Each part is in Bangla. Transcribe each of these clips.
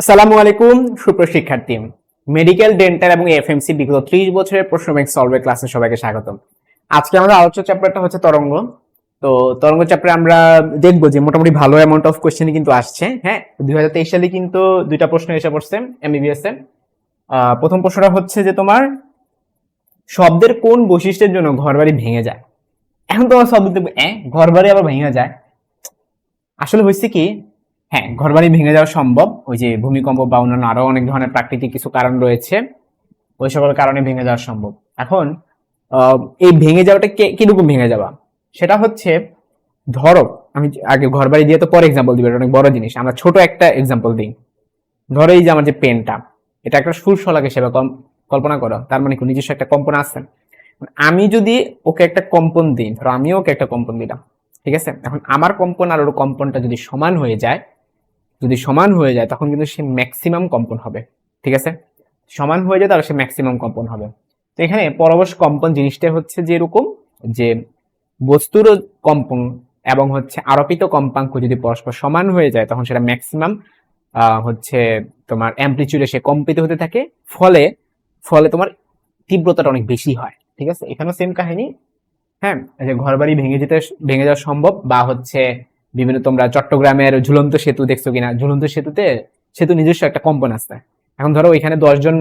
আসসালামু আলাইকুম সুপ্রশিক্ষার্থী মেডিকেল ডেন্টাল এবং এফএমসি বিগত ত্রিশ বছরের প্রশ্ন ব্যাংক সলভের ক্লাসে সবাইকে স্বাগতম। আজকে আমাদের আলোচ্য চ্যাপ্টারটা হচ্ছে তরঙ্গ। তো তরঙ্গ চ্যাপ্টারে আমরা দেখব যে মোটামুটি ভালো অ্যামাউন্ট অফ কোশ্চেনই কিন্তু আসছে হ্যাঁ? দুই হাজার তেইশ সালে কিন্তু দুইটা প্রশ্ন এসে পড়ছে এমবিবিএস এ প্রথম প্রশ্নটা হচ্ছে যে তোমার শব্দের কোন বৈশিষ্ট্যের জন্য ঘরবাড়ি ভেঙে যায়? এখন তোমার শব্দ ঘরবাড়ি আবার ভেঙে যায়? আসলে হয়েছে কি হ্যাঁ ঘরবাড়ি ভেঙে যাওয়া সম্ভব। ওই যে ভূমিকম্প বা অন্যান্য আরও অনেক ধরনের প্রাকৃতিক কিছু কারণ রয়েছে, ওই সকল কারণে ভেঙে যাওয়া সম্ভব। এখন এই ভেঙে যাওয়াটা কে- কীরকম ভেঙে যাওয়া? সেটা হচ্ছে, ধরো, আমি আগে ঘরবাড়ি দিয়ে তো পরে এক্সাম্পল দিবে অনেক বড় জিনিস, আমরা ছোট একটা এক্সাম্পল দিই। ধরো এই যে আমার যে পেনটা, এটা একটা সুর শলাকে সেবা কল্পনা করো, তার মানে নিজস্ব একটা কম্পন আছে। আমি যদি ওকে একটা কম্পন দিই, ধরো আমিও ওকে একটা কম্পন দিলাম, ঠিক আছে? এখন আমার কম্পন আর ওর কম্পনটা যদি সমান হয়ে যায় যদি সমান হয়ে যায়, তখন কিন্তু সে ম্যাক্সিমাম কম্পন হবে। ঠিক আছে? সমান হয়ে যায় তাহলে সে ম্যাক্সিমাম কম্পন হবে। তো এখানে পরবশ কম্পন জিনিসটা হচ্ছে যে এরকম যে বস্তুর কম্পন এবং হচ্ছে আরোপিত কম্পাঙ্ক যদি পরস্পর সমান হয়ে যায়, তখন সেটা ম্যাক্সিমাম হচ্ছে তোমার অ্যাম্পলিচিউডে সে কম্পিত হতে থাকে। ফলে ফলে তোমার তীব্রতাটা অনেক বেশি হয়। ঠিক আছে? এখানেও সেম কাহিনী। হ্যাঁ? যে ঘর বাড়ি ভেঙে যেতে, ভেঙে যাওয়া সম্ভব বা হচ্ছে বিভিন্ন তোমরা চট্টগ্রামের ঝুলন্ত সেতু দেখছ কিনা? ঝুলন্ত সেতুতে সেতু নিজস্ব একটা কম্পন আছে। এখন ধরো এখানে জন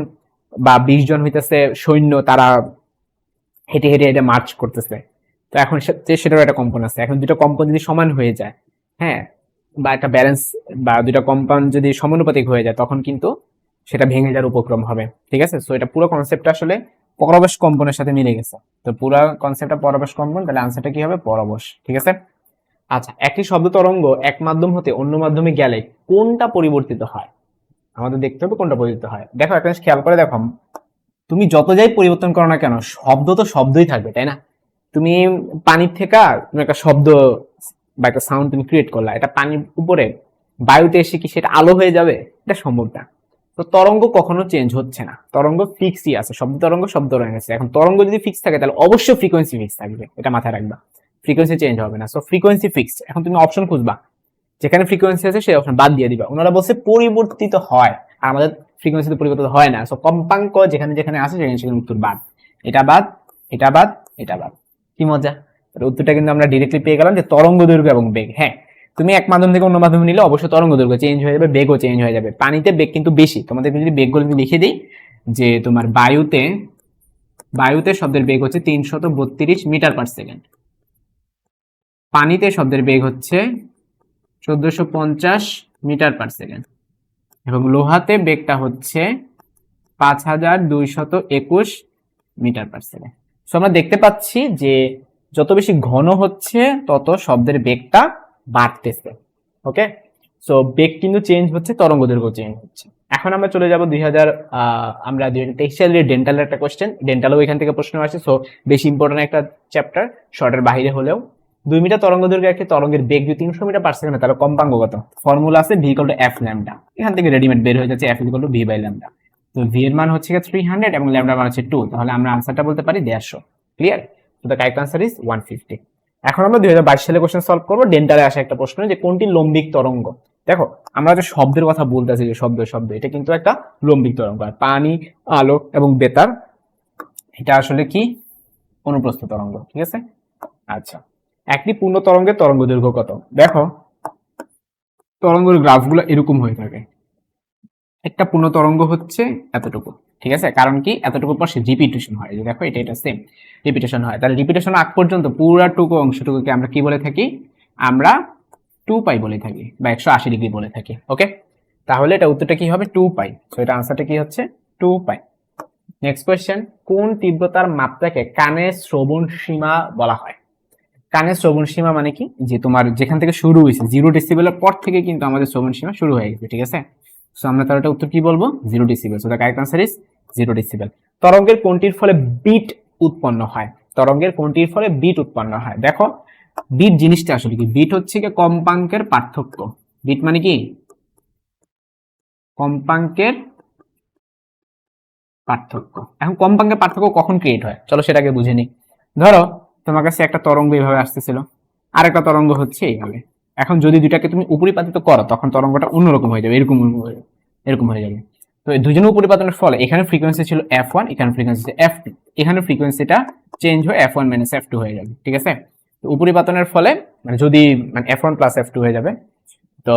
বা বিশ জন হইতেছে সৈন্য, তারা হেঁটে হেঁটে হেঁটে মার্চ করতেছে। তো এখন সেটারও একটা কম্পন আছে। এখন দুটো কম্পন যদি সমান হয়ে যায় হ্যাঁ বা একটা ব্যালেন্স বা দুটো কম্পাউন্ড যদি সমানুপাতিক হয়ে যায়, তখন কিন্তু সেটা ভেঙে যাওয়ার উপক্রম হবে। ঠিক আছে? সো এটা পুরো কনসেপ্টটা আসলে পরবেশ কম্পনের সাথে মিলে গেছে। তো পুরো কনসেপ্টটা পরবেশ কম্পন, তাহলে আনসারটা কি হবে? পরবশ। ঠিক আছে? আচ্ছা একটি শব্দ তরঙ্গ এক মাধ্যম হতে অন্য মাধ্যমে গেলে কোনটা পরিবর্তিত হয়? আমাদের দেখতে হবে কোনটা পরিবর্তিত হয়। দেখো, একটা জিনিস খেয়াল করে দেখো, তুমি যত যাই পরিবর্তন করো না কেন, শব্দ তো শব্দই থাকবে, তাই না? তুমি পানির থেকে তুমি একটা শব্দ বা একটা সাউন্ড তুমি ক্রিয়েট করলা, এটা পানির উপরে, বায়ুতে এসে কি সেটা আলো হয়ে যাবে? এটা সম্ভব না। তো তরঙ্গ কখনো চেঞ্জ হচ্ছে না। তরঙ্গ ফিক্সই আছে, শব্দ তরঙ্গ, শব্দ রয়ে গেছে এখন তরঙ্গ যদি ফিক্স থাকে, তাহলে অবশ্যই ফ্রিকোয়েন্সি ফিক্স থাকবে, এটা মাথায় রাখবা। ফ্রিকোয়েন্সি চেঞ্জ হবে না। সো ফ্রিকোয়েন্সি ফিক্সড এখন তুমি অপশন খুঁজবা। যেখানে ফ্রিকোয়েন্সি আছে, সেই অপশন বাদ দিয়ে দিবা। ওনারা বলছে পরিবর্তিত হয়। আর আমাদের ফ্রিকোয়েন্সি পরিবর্তিত হয় না। সো কম্পাঙ্ক যেখানে যেখানে আছে, সেখানে সেখানে উত্তর বাদ। এটা বাদ এটা বাদ এটা বাদ। কি মজা? উত্তরটা কিন্তু আমরা ডিরেক্টলি পেয়ে গেলাম যে তরঙ্গ দৈর্ঘ্য এবং বেগ। হ্যাঁ তুমি এক মাধ্যম থেকে অন্য মাধ্যমে নিলে অবশ্যই তরঙ্গ দৈর্ঘ্য চেঞ্জ হয়ে যাবে, বেগও চেঞ্জ হয়ে যাবে। পানিতে বেগ কিন্তু বেশি। তোমাদের যদি বেগগুলো আমি লিখে দিই, যে তোমার বায়ুতে বায়ুতে শব্দের বেগ হচ্ছে তিনশত বত্রিশ মিটার পার সেকেন্ড পানিতে শব্দের বেগ হচ্ছে চোদ্দশো পঞ্চাশ মিটার পার সেকেন্ড এবং লোহাতে বেগটা হচ্ছে পাঁচ হাজার দুইশত একুশ মিটার পার সেকেন্ড। সো আমরা দেখতে পাচ্ছি যে যত বেশি ঘন হচ্ছে, তত শব্দের বেগটা বাড়তেছে। ওকে সো বেগ কিন্তু চেঞ্জ হচ্ছে, তরঙ্গ দৈর্ঘ্য চেঞ্জ হচ্ছে। এখন আমরা চলে যাব দুই হাজার আমরা দুই হাজার তেইশ সালের ডেন্টালের একটা কোয়েশ্চেন ডেন্টালও এখান থেকে প্রশ্ন আসে। সো বেশি ইম্পর্টেন্ট একটা চ্যাপ্টার শর্টের বাইরে হলেও। দুই মিটার তরঙ্গ দৈর্ঘ্য একটি তরঙ্গের বেগ যদি তিনশো মিটার পার সেকেন্ড তাহলে কম্পাঙ্গ কত ফর্মুলা আছে V equal to F lambda এখান থেকে রেডিমেড বের হয়ে যাচ্ছে F equal to V by lambda তো ভি এর মান হচ্ছে থ্রি হান্ড্রেড এবং ল্যামডার মান হচ্ছে টু তাহলে আমরা আনসারটা বলতে পারি দেড়শো। ক্লিয়ার তো the correct answer is one fifty এখন আমরা দুই হাজার বাইশ সালে কোশ্চেন সলভ করব। ডেন্টালে আসা একটা প্রশ্ন যে কোনটি লম্বিক তরঙ্গ? দেখো, আমরা যে শব্দের কথা বলতেছি, যে শব্দ শব্দ, এটা কিন্তু একটা লম্বিক তরঙ্গ। আর পানি, আলো এবং বেতার, এটা আসলে কি? অনুপ্রস্থ তরঙ্গ। ঠিক আছে? আচ্ছা। একটি পূর্ণ তরঙ্গের তরঙ্গ দৈর্ঘ্য কত? দেখো, তরঙ্গের গ্রাফগুলো এরকম হয়ে থাকে। একটা পূর্ণ তরঙ্গ হচ্ছে এতটুকু, ঠিক আছে? কারণ কি? এতটুকু পর সে রিপিটেশন হয়। যে দেখো এটা এটা সেম রিপিটেশন হয়। তাহলে রিপিটেশন আগ পর্যন্ত পুরাটুকু অংশটুকুকে আমরা কি বলে থাকি? আমরা টু পাই বলে থাকি, বা একশো আশি ডিগ্রি বলে থাকি ওকে তাহলে এটা উত্তরটা কি হবে? টু পাই তো এটা আনসারটা কি হচ্ছে? টু পাই নেক্সট কোয়েশ্চেন কোন তীব্রতার মাত্রাকে কানের শ্রবণ সীমা বলা হয়? কানের শ্রবণ সীমা মানে কি? যে তোমার যেখান থেকে শুরু হয়েছে জিরো ডেসিবেলের পর থেকে কিন্তু আমাদের শ্রবণ সীমা শুরু হয়ে গেছে, ঠিক আছে? সো আমরা এটা উত্তর কি বলব? Zero decibel so the correct answer is zero decibel তরঙ্গের কোনটির ফলে বিট উৎপন্ন হয়? তরঙ্গের কোনটির ফলে বিট উৎপন্ন হয়? দেখো বিট জিনিসটা আসলে কি? বিট হচ্ছে কি কম্পাঙ্কের পার্থক্য। বিট মানে কি? কম্পাঙ্কের পার্থক্য। এখন কম্পাঙ্কের পার্থক্য কখন ক্রিয়েট হয়? চলো সেটাকে বুঝে নিই। ধরো তোমার কাছে একটা তরঙ্গ এইভাবে আসতেছিল। আর একটা তরঙ্গ হচ্ছে এইভাবে। এখন যদি দুইটাকে তুমি উপরিপাতিত করো, তখন তরঙ্গটা অন্যরকম হয়ে যাবে, এরকম এরকম হয়ে যাবে। তো এই দুজনের উপরিপাতনের ফলে এখানে ফ্রিকোয়েন্সি ছিল এফ ওয়ান এখানে ফ্রিকোয়েন্সি ছিল এফ টু এখানে ফ্রিকোয়েন্সিটা চেঞ্জ হয়ে F one minus F two হয়ে যাবে, ঠিক আছে? তো উপরিপাতনের ফলে মানে যদি মানে F one plus F two হয়ে যাবে, তো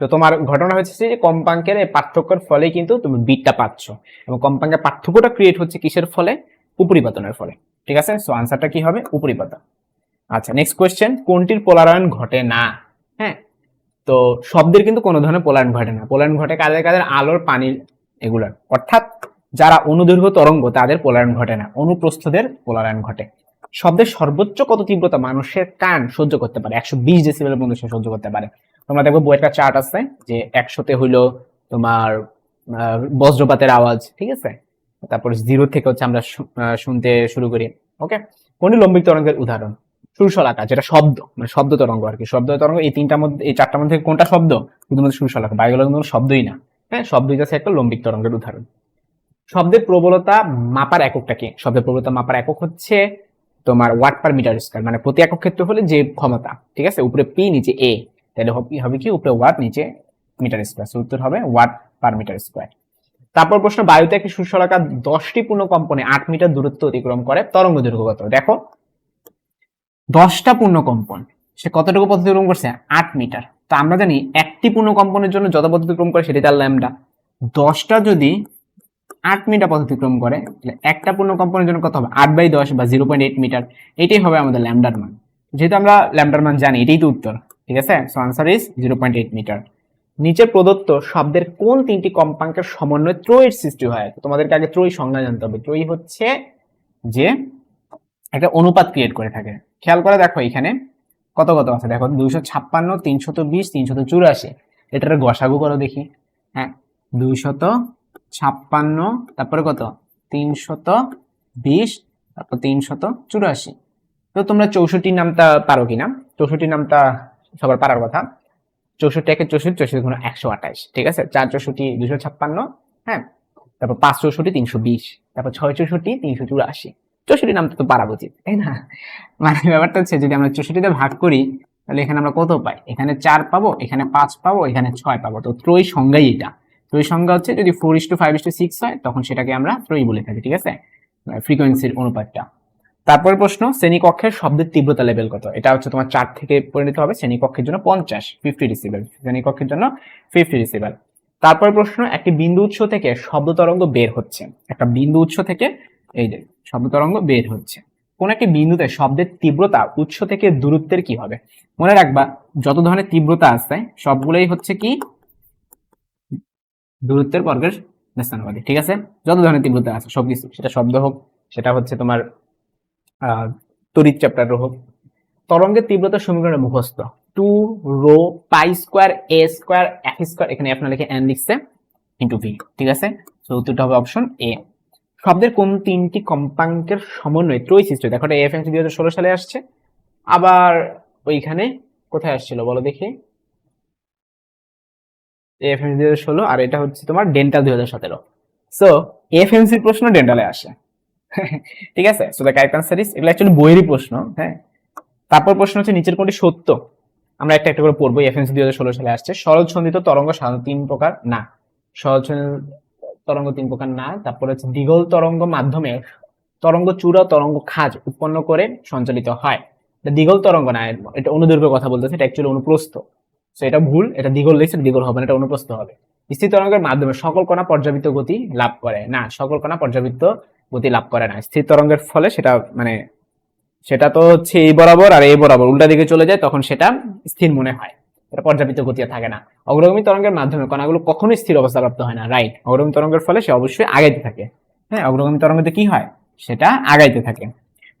তো তোমার ঘটনা হচ্ছে যে কম্পাঙ্কের পার্থক্যের ফলে কিন্তু তুমি বিটটা পাচ্ছ। এবং কম্পাঙ্কের পার্থক্যটা ক্রিয়েট হচ্ছে কিসের ফলে? উপরিপাতনের ফলে। ঠিক আছে? সো আনসারটা কি হবে? উপরিপাতন আচ্ছা নেক্সট কোয়েশ্চেন কোনটির পোলারায়ন ঘটে না? হ্যাঁ? তো, শব্দের কিন্তু কোনো ধরনের পোলায়ন ঘটে না। পোলায়ন ঘটে কাদের কাদের? আলোর, পানির এগুলার। অর্থাৎ, যারা অনুদৈর্ঘ্য তরঙ্গ, তাদের পোলায়ন ঘটে না। অনুপ্রস্থদের পোলারায়ন ঘটে। শব্দের সর্বোচ্চ কত তীব্রতা মানুষের কান সহ্য করতে পারে? একশো বিশ ডেসিবেলের মধ্যে সে সহ্য করতে পারে। তোমরা দেখো বইয়ের একটা চার্ট আছে যে একশোতে হইল তোমার বজ্রপাতের আওয়াজ, ঠিক আছে? তারপর জিরো থেকে হচ্ছে আমরা শুনতে শুরু করি ওকে কোনটি লম্বিক তরঙ্গের উদাহরণ? সুরশলাকা যেটা শব্দ মানে শব্দ তরঙ্গ আর কি। শব্দ তরঙ্গ, এই তিনটার মধ্যে, এই চারটার মধ্যে কোনটা শব্দ? শুধুমাত্র সুরশলাকা বাকিগুলো কিন্তু কোনো শব্দই না হ্যাঁ? শব্দই যাচ্ছে একটা লম্বিক তরঙ্গের উদাহরণ। শব্দের প্রবলতা মাপার এককটা কি? শব্দের প্রবলতা মাপার একক হচ্ছে তোমার ওয়াট পার মিটার স্কয়ার মানে প্রতি একক ক্ষেত্র হলে যে ক্ষমতা, ঠিক আছে? উপরে পি, নিচে এ, তাহলে হবে কি? উপরে ওয়াট, নিচে মিটার স্কয়ার উত্তর হবে ওয়াট পার মিটার স্কয়ার। তারপর প্রশ্ন, বায়ুতে একটি সুশলাকা দশটি পূর্ণ কম্পনে আট মিটার দূরত্ব অতিক্রম করে তরঙ্গ দৈর্ঘ্য কত? দেখো, দশটা পূর্ণ কম্পন, সে কতটুকু পথ অতিক্রম করছে? আট মিটার। তো আমরা জানি একটি পূর্ণ কম্পনের জন্য যত পথ অতিক্রম করে সেটি তার ল্যামডা। দশটা যদি আট মিটার পথ অতিক্রম করে, তাহলে একটা পূর্ণ কম্পনের জন্য কত হবে? আট বাই দশ বা জিরো পয়েন্ট এইট মিটার। এটাই হবে আমাদের ল্যামডার মান। যেহেতু আমরা ল্যামডার মান জানি, এটাই তো উত্তর, ঠিক আছে? So answer is zero point eight metre নিচে প্রদত্ত শব্দের কোন তিনটি কম্পাঙ্কের সমন্বয়ে ত্রয়ীর সৃষ্টি হয়? তোমাদেরকে আগে ত্রয়ী সংজ্ঞা জানতে হবে। ত্রয়ী হচ্ছে যে একটা অনুপাত ক্রিয়েট করে থাকে। খেয়াল করে দেখো এখানে কত কত আছে? দেখো দুইশো ছাপ্পান্ন, তিনশত বিশ, তিনশত চুরাশি। এটার গসাগু করো দেখি। হ্যাঁ দুইশত ছাপ্পান্ন, তারপরে কত? তিনশত বিশ, তারপর তিনশত চুরাশি। তো তোমরা চৌষট্টির নামটা পারো কিনা? চৌষট্টির নামটা সবার পারার কথা। চৌষট্টি একে চৌষট্টি চৌষট্টি কোনো একশো আঠাশ ঠিক আছে? চার চৌষট্টি দুশো ছাপ্পান্ন হ্যাঁ? তারপর পাঁচ চৌষট্টি তিনশো বিশ, তারপর ছয় চৌষট্টি তিনশো চুরাশি। চৌষট্টি নামটা তো পারা উচিত, তাই না? মানে ব্যাপারটা হচ্ছে যদি আমরা চৌষট্টিতে ভাগ করি, তাহলে এখানে আমরা কত পাই? এখানে চার পাবো, এখানে পাঁচ পাবো, এখানে ছয় পাবো। তো ত্রয়ী সংজ্ঞাই এটা। ত্রয়ী সংজ্ঞা হচ্ছে যদি four is to five is to six হয়, তখন সেটাকে আমরা ত্রয়ী বলে থাকি, ঠিক আছে? ফ্রিকোয়েন্সির অনুপাতটা। তারপর প্রশ্ন, শ্রেণীকক্ষের শব্দের তীব্রতা লেভেল কত? এটা হচ্ছে তোমার চার থেকে পরিণত হবে, শ্রেণীকক্ষের জন্য পঞ্চাশ ফিফটি ডিসিবেল শ্রেণীকক্ষের জন্য ফিফটি ডিসিবেল তারপরে প্রশ্ন, একটি বিন্দু উৎস থেকে শব্দ তরঙ্গ বের হচ্ছে। একটা বিন্দু উৎস থেকে, এই যে, শব্দ তরঙ্গ বের হচ্ছে। কোন একটি বিন্দুতে শব্দের তীব্রতা উৎস থেকে দূরত্বের কি হবে? মনে রাখবা, যত ধরনের তীব্রতা আছে, সবগুলোই হচ্ছে কি? দূরত্বের বর্গের স্থানানুপাতিক ঠিক আছে? যত ধরনের তীব্রতা আছে, সবকিছু, সেটা শব্দ হোক, সেটা হচ্ছে তোমার তড়িৎ চ্যাপ্টার হোক। তরঙ্গের তীব্রতা সমীকরণের মুখস্থ। Two rho pi square A square F square এখানে না লিখে এন লিখছে ইন্টু ভি ঠিক আছে? তো উত্তরটা হবে অপশন এ শব্দের কোন তিনটি কম্পাঙ্কের সমন্বয়ে ত্রয়ী সৃষ্টি দেখো, এটা এফ দুই হাজার ষোলো সালে আসছে। আবার ওইখানে কোথায় আসছিল বলো দেখি? এফ দুই হাজার ষোলো, আর এটা হচ্ছে তোমার ডেন্টাল দুই হাজার সতেরো। সো এফএমসির প্রশ্ন ডেন্টালে আসে। ঠিক আছে? So the correct answer is এগুলো অ্যাকচুয়ালি বইয়েরই প্রশ্ন হ্যাঁ? তারপর প্রশ্ন হচ্ছে, নিচের কোনটি সত্য? আমরা একটা একটা করে পড়ব এফএনসি দুই হাজার ষোলো সালে আসছে। সরল সন্ধিত তরঙ্গ সাধারণত তিন প্রকার, না। সরল তরঙ্গ তিন প্রকার, না। তারপর হচ্ছে, দ্বিগল তরঙ্গ মাধ্যমে তরঙ্গ চূড়া, তরঙ্গ খাজ উৎপন্ন করে সঞ্চালিত হয়। এটা দ্বিগল তরঙ্গ না, এটা অনুদৈর্ঘ্যের কথা বলতেছে, এটা অ্যাকচুয়ালি অনুপ্রস্থ। সো এটা ভুল, এটা দ্বিগল লিখছে, দ্বিগল হবে না, এটা অনুপ্রস্থ হবে। স্থির তরঙ্গের মাধ্যমে সকল কণা পর্যাবৃত্ত গতি লাভ করে। না, সকল কণা পর্যাবৃত্ত গতি লাভ করে না। স্থির তরঙ্গের ফলে সেটা মানে সেটা তো হচ্ছে এই বরাবর আর এই বরাবর। উল্টা দিকে চলে যায়, তখন সেটা স্থির মনে হয়। এটা পর্যাবৃত্ত গতি থাকে না। অগ্রগামী তরঙ্গের মাধ্যমে কণাগুলো কখনোই স্থির অবস্থা প্রাপ্ত হয় না রাইট অগ্রগামী তরঙ্গের ফলে সে অবশ্যই আগাইতে থাকে। হ্যাঁ অগ্রগামী তরঙ্গতে কি হয়? সেটা আগাইতে থাকে।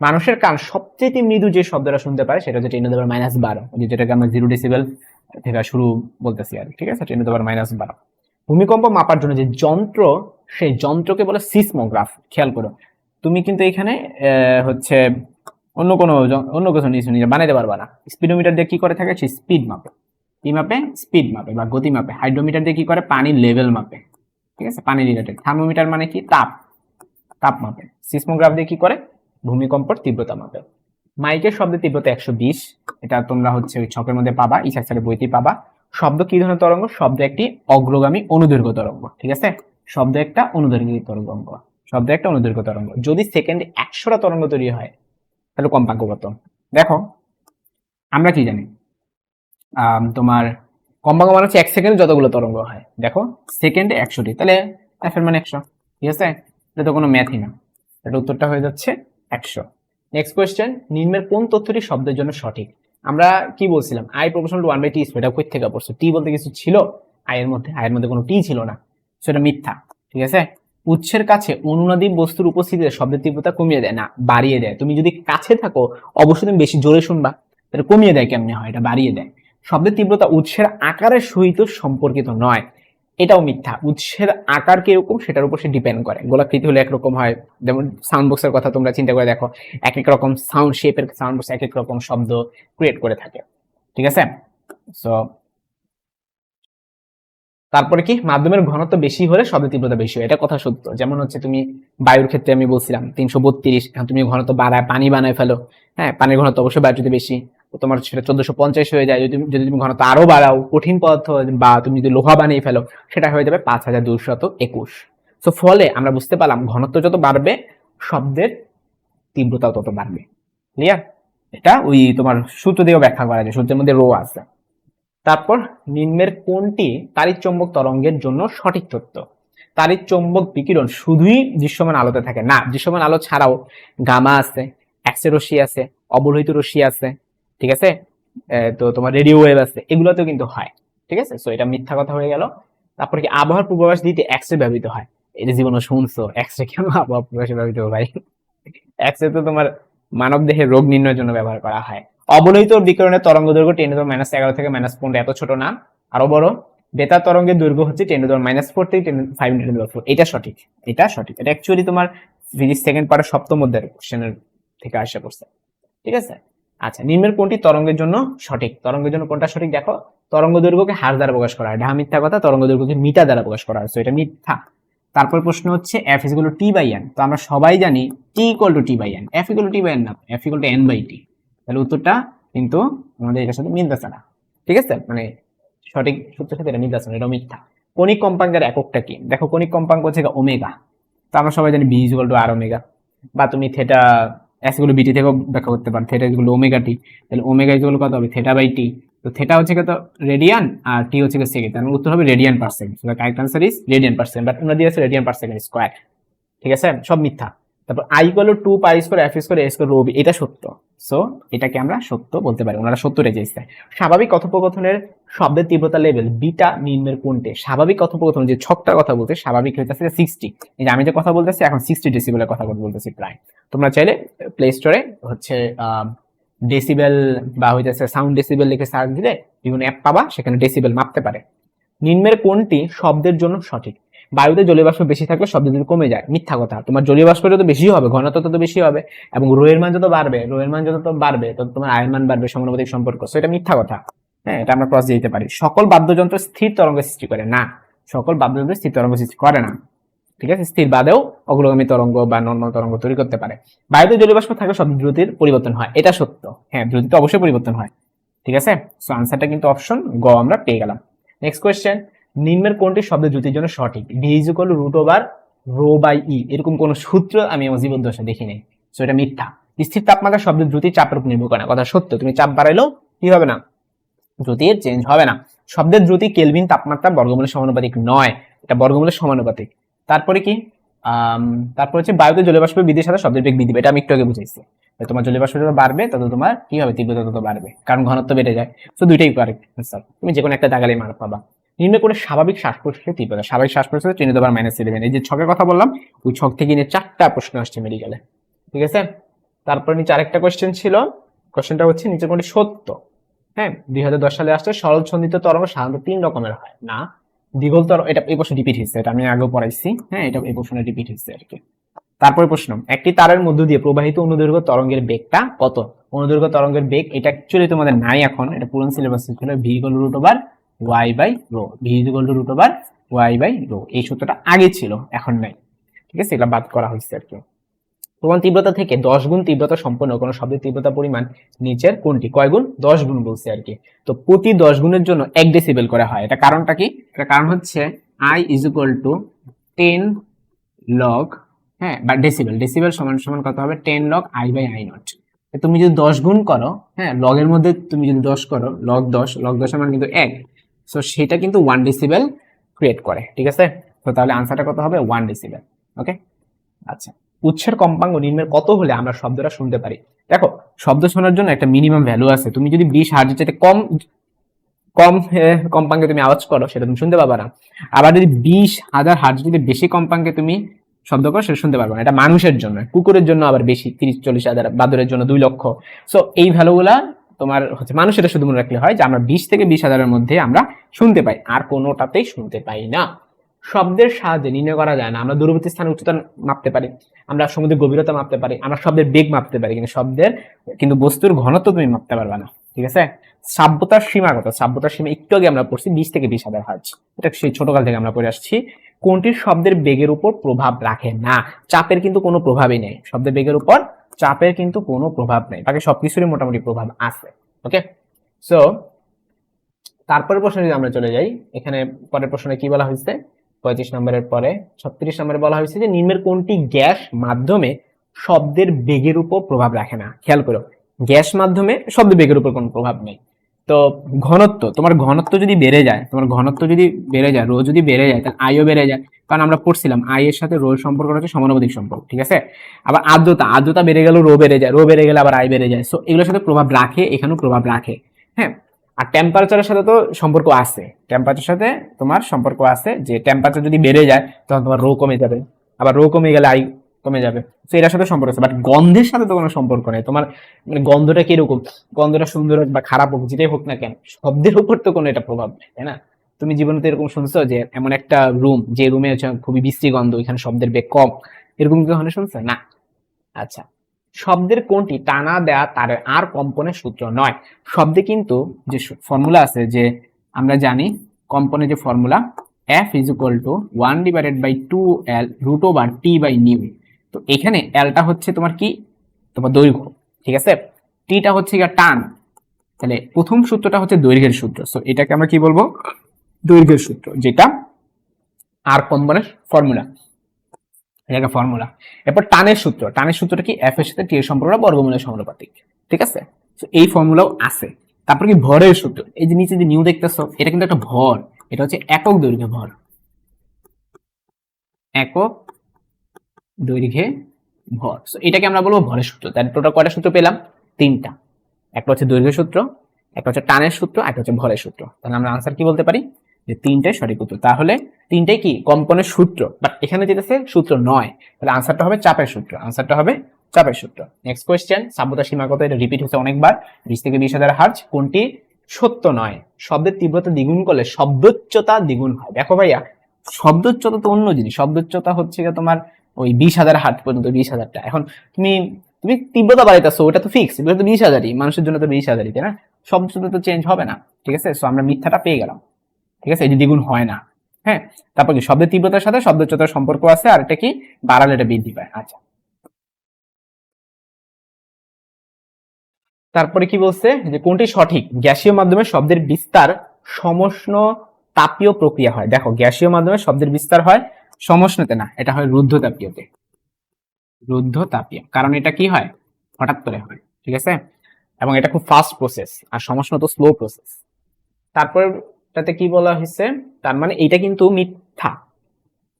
মানুষের কান সবচেয়ে মৃদু যে শব্দটা শুনতে পারে, সেটা হচ্ছে টেন মাইনাস বারো। যেটাকে আমরা জিরো ডেসিবেল থেকে শুরু বলতেছি আর ঠিক আছে? টেন মাইনাস বারো। ভূমিকম্প মাপার জন্য যে যন্ত্র, সেই যন্ত্রকে বলে সিসমোগ্রাফ। খেয়াল করো, তুমি কিন্তু এখানে হচ্ছে অন্য কোনো অন্য কিছু নিজে বানাইতে পারবা না। স্পিডোমিটার দিয়ে কি করে থাকে? সে স্পিড মাপে। কি মাপে? স্পিড মাপে বা গতি মাপে। হাইড্রোমিটার দিয়ে কি করে? পানির লেভেল মাপে। ঠিক আছে? পানি রিলেটেড। থার্মোমিটার মানে কি? তাপ। তাপ মাপে। সিসমোগ্রাফ দিয়ে কি করে? ভূমিকম্পর তীব্রতা মাপে। মাইকের শব্দের তীব্রতা একশো বিশ। এটা তোমরা হচ্ছে ওই ছকের মধ্যে পাবা ইসাক সাইডের বইতেই পাবা। শব্দ কি ধরনের তরঙ্গ? শব্দ একটি অগ্রগামী অনুদৈর্ঘ্য তরঙ্গ, ঠিক আছে? শব্দ একটা অনুদৈর্ঘ্য তরঙ্গ, শব্দ একটা অনুদৈর্ঘ্য তরঙ্গ। যদি সেকেন্ডে একশোটা তরঙ্গ তৈরি হয়, তাহলে কম্পাঙ্ক কত? দেখো, আমরা কি জানি? তোমার কম্পাঙ্ক মানে হচ্ছে এক সেকেন্ডে যতগুলো তরঙ্গ হয়। দেখো সেকেন্ডে একশোটি, তাহলে এফ এর মানে একশো, ঠিক আছে? এটা তো কোনো ম্যাথই না। এটা উত্তরটা হয়ে যাচ্ছে একশো। নেক্সট কোয়েশ্চেন নিম্নের কোন তথ্যটি শব্দের জন্য সঠিক? আমরা কি বলছিলাম? I proportional to one by T square এটা কই থেকে পড়ছে? টি বলতে কিছু ছিল? আই এর মধ্যে। আই এর মধ্যে কোনো টি ছিল না। সেটা মিথ্যা। ঠিক আছে? উৎসের কাছে অনুনাদি বস্তুর উপস্থিতিতে শব্দের তীব্রতা কমিয়ে দেয়। না, বাড়িয়ে দেয়। তুমি যদি কাছে থাকো, অবশ্যই তুমি বেশি জোরে শুনবা। তাহলে কমিয়ে দেয় কেমনে হয়? এটা বাড়িয়ে দেয়। শব্দের তীব্রতা উৎসের আকারের সহিত সম্পর্কিত নয়। এটাও মিথ্যা। উৎসের আকার কীরকম সেটার উপর সে ডিপেন্ড করে। গোলাকৃতি হলে একরকম হয়, যেমন সাউন্ড বক্সের কথা তোমরা চিন্তা করে দেখো, এক এক রকম সাউন্ড শেপের সাউন্ড বক্স এক এক রকম শব্দ ক্রিয়েট করে থাকে। ঠিক আছে? সো তারপরে কি? মাধ্যমের ঘনত্ব বেশি হলে শব্দের তীব্রতা বেশি হয়। এটা কথা সত্য। যেমন হচ্ছে তুমি বায়ুর ক্ষেত্রে আমি বলছিলাম, তিনশো বত্রিশ তুমি ঘনত্ব বাড়ায়, পানি বানায় ফেলো। হ্যাঁ পানির ঘনত্ব অবশ্যই বায়ু যদি বেশি। তোমার সেটা চোদ্দশো পঞ্চাশ হয়ে যায়। যদি যদি তুমি ঘনত্ব আরও বাড়াও, কঠিন পদার্থ বা তুমি যদি লোহা বানিয়ে ফেলো, সেটা হয়ে যাবে পাঁচ হাজার দুশত একুশ। তো ফলে আমরা বুঝতে পারলাম ঘনত্ব যত বাড়বে, শব্দের তীব্রতাও তত বাড়বে। ক্লিয়ার এটা ওই তোমার সূত্র দিয়েও ব্যাখ্যা করা যায়, সূত্রের মধ্যে রো আছে। তারপর নিম্নের কোনটি? তারিখ চৌম্বক তরঙ্গের জন্য সঠিক তথ্য। তারিখ চৌম্বক বিকিরণ শুধুই দৃশ্যমান আলোতে থাকে। না, দৃশ্যমান আলো ছাড়াও গামা আছে এক্স রশ্মি আছে, অবলোহিত রশ্মি আছে ঠিক আছে? তো তোমার রেডিও ওয়েভ আছে, এগুলোতেও কিন্তু হয়, ঠিক আছে? সো এটা মিথ্যা কথা হয়ে গেল। তারপরে কি আবহাওয়ার পূর্বাভাস দিতে এক্স রে ব্যবহৃত হয়? এটা জীবনে শুনছো এক্স রে কেন আবহাওয়া পূর্বাভাসে ব্যবহৃত ভাই? এক্স রে তো তোমার মানব দেহে রোগ নির্ণয়ের জন্য ব্যবহার করা হয়। অবলোহিত বিকিরণের তরঙ্গ দৈর্ঘ্য টেন টু মাইনাস এগারো থেকে মাইনাস পনেরো, এত ছোট না, আরও বড়। বেতার তরঙ্গের দৈর্ঘ্য হচ্ছে টেন টু মাইনাস ফোর থেকে টেন ফাইভ টেন ফোর এটা সঠিক এটা সঠিক। এটা অ্যাকচুয়ালি তোমার ফিজিক্স সেকেন্ড পার্টের সপ্তম অধ্যায়ের কোশ্চেনের থেকে আসা করছে, ঠিক আছে? আচ্ছা নিম্নের কোনটি তরঙ্গের জন্য সঠিক? তরঙ্গের জন্য কোনটা সঠিক? দেখো, তরঙ্গ দৈর্ঘ্যকে হার দ্বারা প্রকাশ করা হয়। ডাহা মিথ্যা কথা, তরঙ্গ দৈর্ঘ্যকে মিটার দ্বারা প্রকাশ করা হয়। এটা মিথ্যা। তারপর প্রশ্ন হচ্ছে F equal to by N তো আমরা সবাই জানি T equal to T by N F equal T by N না F equal to N by T তাহলে উত্তরটা কিন্তু আমাদের এটার সাথে মিলতেছে না। ঠিক আছে? মানে সঠিক সূত্রের সাথে এটা মিলতেছে না, এটা মিথ্যা। কণিক কম্পাঙ্কের এককটা কি? দেখো কণিক কম্পাঙ্ক হচ্ছে ওমেগা তো আমরা সবাই জানি B equal to R omega বা তুমি থেটা এসগুলো বিটি থেকেও ব্যাখ্যা করতে পারেন। থেটা ইকুয়াল ওমেগা টি তাহলে ওমেগা ইকুয়াল কত হবে? থেটা বাই টি তো থেটা হচ্ছে কত? রেডিয়ান আর টি হচ্ছে সেকেন্ড তার উত্তর হবে radian per second correct answer is radian per second but ওনার দিয়েছে রেডিয়ান পার সেকেন্ড স্কোয়ার ঠিক আছে? সব মিথ্যা। তারপর I equal to pi square F square A square rho B এটা সত্য। সো এটাকে আমরা সত্য বলতে পারি, ওনারা সত্য রেখেছে স্বাভাবিক কথোপকথনের শব্দের তীব্রতা লেভেল বিটা নিম্নের কোনটে? স্বাভাবিক কথোপকথন যে ছকটার কথা বলতে স্বাভাবিক হইতেছে সিক্সটি এই যে আমি যে কথা বলতেছি, এখন সিক্সটি ডেসিবেলের কথা বলতেছি প্রায়। তোমরা চাইলে প্লে স্টোরে হচ্ছে ডেসিবেল বা হইতেছে সাউন্ড ডেসিবেল লিখে সার্চ দিলে বিভিন্ন অ্যাপ পাবা, সেখানে ডেসিবেল মাপতে পারে। নিম্নের কোনটি শব্দের জন্য সঠিক? বায়ুতে জলীয় বাষ্প বেশি থাকলে শব্দের দিন কমে যায়। মিথ্যা কথা। তোমার জলীয় বাষ্প যত বেশি হবে, ঘনত্ব তত বেশি হবে, এবং রোয়ের মান যত বাড়বে রোয়ের মান যত বাড়বে, তত তোমার আয়ের মান বাড়বে, সমানুপাতিক সম্পর্ক। সো এটা মিথ্যা কথা। হ্যাঁ এটা আমরা ক্রস দিতে পারি। সকল বাদ্যযন্ত্র স্থির তরঙ্গ সৃষ্টি করে। না, সকল বাদ্যযন্ত্র স্থির তরঙ্গ সৃষ্টি করে না। ঠিক আছে? স্থির বাদেও অগ্রগামী তরঙ্গ বা নর্মাল তরঙ্গ তৈরি করতে পারে। বায়ুতে জলীয় বাষ্প থাকলে শব্দ দ্রুতির পরিবর্তন হয়। এটা সত্য। হ্যাঁ দ্রুতি তো অবশ্যই পরিবর্তন হয়। ঠিক আছে? সো আনসারটা কিন্তু অপশন গ আমরা পেয়ে গেলাম। নেক্সট কোয়েশ্চেন নিম্নের কোনটি শব্দের দ্রুতির জন্য সঠিক? D is equal root over rho by E এরকম কোন সূত্র আমি আমার জীবন দশা দেখি নাই সো এটা মিথ্যা। স্থির তাপমাত্রা শব্দের দ্রুতি চাপের উপর নির্ভর করে না। কথা সত্য। তুমি চাপ বাড়াইলেও কি হবে না? দ্রুতির চেঞ্জ হবে না। শব্দের দ্রুতি কেলভিন তাপমাত্রা বর্গমূলের সমানুপাতিক নয়। এটা বর্গমূলের সমানুপাতিক। তারপরে কি? তারপর হচ্ছে বায়ুতে জলীয় বাষ্পের বৃদ্ধির সাথে শব্দের বেগ বৃদ্ধি। এটা আমি একটু আগে বুঝাইছি। তোমার জলীয় বাষ্প যত বাড়বে, তত তোমার কি হবে? তীব্রতা তত বাড়বে। কারণ ঘনত্ব বেড়ে যায়। তো দুইটাই কারেক্ট তুমি যে কোনো একটা দাগালে মার পাবা। নির্ণয় করে স্বাভাবিক শ্বাস প্রশ্বাসের তীব্রতা স্বাভাবিক শ্বাস প্রশ্বাসের টেন দেবার মাইনাস ইলেভেন এই যে ছকের কথা বললাম, ওই ছক থেকে নিয়ে চারটা প্রশ্ন আসছে মেডিকেলে ঠিক আছে? তারপর নিচে আরেকটা কোয়েশ্চেন ছিল কোয়েশ্চেনটা হচ্ছে নিচে কোনটি সত্য। হ্যাঁ দুই হাজার দশ সালে আসছে সরল ছন্দিত তরঙ্গ সাধারণত তিন রকমের হয়। না দ্বিগল তরঙ্গ, এটা এই প্রশ্ন রিপিট হচ্ছে এটা আমি আগেও পড়াইছি। হ্যাঁ এটা এই প্রশ্ন রিপিট হচ্ছে আর কি। তারপরে প্রশ্ন, একটি তারের মধ্য দিয়ে প্রবাহিত অনুদৈর্ঘ্য তরঙ্গের বেগটা কত? অনুদৈর্ঘ্য তরঙ্গের বেগ, এটা অ্যাকচুয়ালি তোমাদের নাই এখন, এটা পুরনো সিলেবাস ছিল V root over Y by rho V is equal to root over Y by rho এই সূত্রটা আগে ছিল, এখন নাই। ঠিক আছে? এটা বাদ করা হয়েছে আর কি। প্রমাণ তীব্রতা থেকে দশ গুণ তীব্রতা সম্পন্ন কোনো শব্দের তীব্রতা পরিমাণ নিচের কোনটি? কয় গুণ? দশ গুণ বলছে আর কি। তো প্রতি দশ গুণের জন্য এক ডেসিবেল করা হয়। এটা কারণটা কি? এটা কারণ হচ্ছে I is equal to ten log হ্যাঁ বা ডেসিবেল ডেসিবেল সমান সমান কত হবে? Ten log I by I naught তুমি যদি দশ গুণ করো হ্যাঁ লগের মধ্যে তুমি যদি দশ করো লগ দশ লগ দশ আমার কিন্তু এক। সো সেটা কিন্তু ওয়ান ডিসিবেল ক্রিয়েট করে, ঠিক আছে? তো তাহলে আনসারটা কত হবে? ওয়ান ডিসিবেল ওকে আচ্ছা উচ্ছের কম্পাঙ্ক নিম্নের কত হলে আমরা শব্দটা শুনতে পারি? দেখো, শব্দ শোনার জন্য একটা মিনিমাম ভ্যালু আছে। তুমি যদি বিশ হার্জের চাইতে কম কম কম্পাঙ্কে তুমি আওয়াজ করো, সেটা তুমি শুনতে পাবা না। আবার যদি বিশ হাজার হার্জ যদি বেশি কম্পাঙ্কে তুমি শব্দ করো, সেটা শুনতে পারবে না। এটা মানুষের জন্য, কুকুরের জন্য আবার বেশি, তিরিশ, চল্লিশ হাজার, বাদরের জন্য দুই লক্ষ। সো এই ভ্যালুগুলা তোমার হচ্ছে মানুষ এটা শুধু মনে রাখলে হয় যে আমরা বিশ থেকে বিশ হাজারের মধ্যে আমরা শুনতে পাই, আর কোনোটাতেই শুনতে পাই না। শব্দের সাহায্যে নির্ণয় করা যায় না। আমরা দূরবর্তী স্থানের উচ্চতা মাপতে পারি, আমরা সমুদ্রের গভীরতা মাপতে পারি, আমরা শব্দের বেগ মাপতে পারি, কিন্তু শব্দের, কিন্তু বস্তুর ঘনত্ব তুমি মাপতে পারবে না, ঠিক আছে? সাব্যতার সীমা কত? সাব্যতার সীমা একটু আগে আমরা পড়ছি বিশ থেকে বিশ হাজার হার্জ এটা সেই ছোটকাল থেকে আমরা পড়ে আসছি। কোনটির শব্দের বেগের উপর প্রভাব রাখে না? চাপের কিন্তু কোনো প্রভাবই নেই। শব্দের বেগের উপর চাপের কিন্তু কোনো প্রভাব নেই। বাকি সবকিছুরই মোটামুটি প্রভাব আছে ওকে সো তারপরের প্রশ্নে যদি আমরা চলে যাই, এখানে পরের প্রশ্নে কি বলা হয়েছে? পঁয়ত্রিশ নম্বরের পরে ছত্রিশ নম্বরে বলা হয়েছে যে নিম্নের কোনটি গ্যাস মাধ্যমে শব্দের বেগের উপর প্রভাব রাখে না? খেয়াল করো, গ্যাস মাধ্যমে শব্দ বেগের উপর কোনো প্রভাব নেই। তো ঘনত্ব, তোমার ঘনত্ব যদি বেড়ে যায়, তোমার ঘনত্ব যদি বেড়ে যায়, রো যদি বেড়ে যায়, তাহলে আয়ও বেড়ে যায়। কারণ আমরা পড়ছিলাম আই এর সাথে রোর সম্পর্ক হচ্ছে সমানুপাতিক সম্পর্ক, ঠিক আছে? আবার আর্দ্রতা আর্দ্রতা বেড়ে গেল রো বেড়ে যায় রো বেড়ে গেলে আবার আই বেড়ে যায় সো এগুলোর সাথে প্রভাব রাখে, এখানেও প্রভাব রাখে হ্যাঁ? আর টেম্পারেচারের সাথে তো সম্পর্ক আছে টেম্পারেচারের সাথে তোমার সম্পর্ক আছে, যে টেম্পারেচার যদি বেড়ে যায়, তখন তোমার রো কমে যাবে, আবার রো কমে গেলে আই কমে যাবে তো এটার সাথে সম্পর্ক আছে বাট গন্ধের সাথে তো কোনো সম্পর্ক নেই, তোমার মানে গন্ধটা কীরকম? গন্ধটা সুন্দর হোক বা খারাপ হোক, যেটাই হোক না কেন, শব্দের উপর তো কোনো এটা প্রভাব নেই, তাই না? তুমি জীবনে তো এরকম শুনছো যে এমন একটা রুম যে রুমে খুবই বিশ্রী গন্ধ, এখানে শব্দের বেগ কম, এরকম কি কখনো শুনছো? না। আচ্ছা শব্দের কোনটি টানা দেয়া তার আর কম্পনের সূত্র নয়। শব্দে কিন্তু যে ফর্মুলা আছে যে আমরা জানি কম্পনের যে formula F is equal to one divided by two L root over T by mu তো এখানে এলটা হচ্ছে তোমার কি? তোমার দৈর্ঘ্য, ঠিক আছে? টিটা হচ্ছে টান। তাহলে প্রথম সূত্রটা হচ্ছে দৈর্ঘ্যের সূত্র। সো এটাকে আমরা কি বলব? দৈর্ঘ্যের সূত্র যেটা আর কম্পনের ফর্মুলা। এটাকে ফর্মুলা। এরপর টানের সূত্র। টানের সূত্রটা কি? এফ এর সাথে টি এর সম্পর্কটা বর্গমূলের সমানুপাতিক। ঠিক আছে? তো এই ফর্মুলাও আছে। তারপর কি? ভরের সূত্র। এই যে নিচে যে নিউ দেখতেছো এটা কিন্তু একটা ভর। এটা হচ্ছে একক দৈর্ঘ্য ভর। একক দৈর্ঘ্যে ভর। So, এটাকে আমরা বলব ভরের সূত্র। তাহলে টোটাল কয়টা সূত্র পেলাম? তিনটা। একটা হচ্ছে দৈর্ঘ্য সূত্র একটা হচ্ছে টানের সূত্র একটা হচ্ছে ভরের সূত্র। তাহলে আমরা আনসার কি বলতে পারি? যে তিনটাই সঠিক উত্তর। তাহলে তিনটাই কি? কম্পনের সূত্র। বাট এখানে যেতেছে সূত্র নয়। তাহলে আনসারটা হবে চাপের সূত্র। আনসারটা হবে চাপের সূত্র। নেক্সট কোয়েশ্চেন সাব্যতা সীমা কত এটা রিপিট হচ্ছে অনেকবার। বিশ থেকে বিশ হাজার হার্জ কোনটি? সত্য নয়। শব্দের তীব্রতা দ্বিগুণ করলে শব্দোচ্চতা দ্বিগুণ হয়। দেখো ভাইয়া শব্দোচ্চতা তো অন্য জিনিস। শব্দোচ্চতা হচ্ছে গিয়ে তোমার ওই বিশ হাজার হার্জ পর্যন্ত, বিশ হাজারটা। এখন তুমি তুমি তীব্রতা বাড়াইতেছো, ওটা তো ফিক্স বিশ হাজারই। মানুষের জন্য তো বিশ হাজারই, তাই না? শব্দোচ্চতা তো চেঞ্জ হবে না। ঠিক আছে? সো আমরা মিথ্যাটা পেয়ে গেলাম। ঠিক আছে? এই যে দ্বিগুণ হয় না। হ্যাঁ? তারপর কি? শব্দের তীব্রতার সাথে শব্দোচ্চতার সম্পর্ক আছে, আর এটা কি? বাড়ালে এটা বৃদ্ধি পায়। আচ্ছা। তারপরে কি বলছে? যে কোনটি সঠিক? গ্যাসীয় মাধ্যমে শব্দের বিস্তার সমষ্ণ তাপীয় প্রক্রিয়া হয়। দেখো, গ্যাসীয় মাধ্যমে শব্দের বিস্তার হয় সমষ্ণতে না, এটা হয় রুদ্ধ তাপীয়তে। রুদ্ধ তাপীয়। কারণ এটা কি হয়? হঠাৎ করে হয়, ঠিক আছে? এবং এটা খুব ফাস্ট প্রসেস আর সমষ্ণ তো স্লো প্রসেস তারপর তাতে কি বলা হয়েছে? তার মানে এটা কিন্তু মিথ্যা।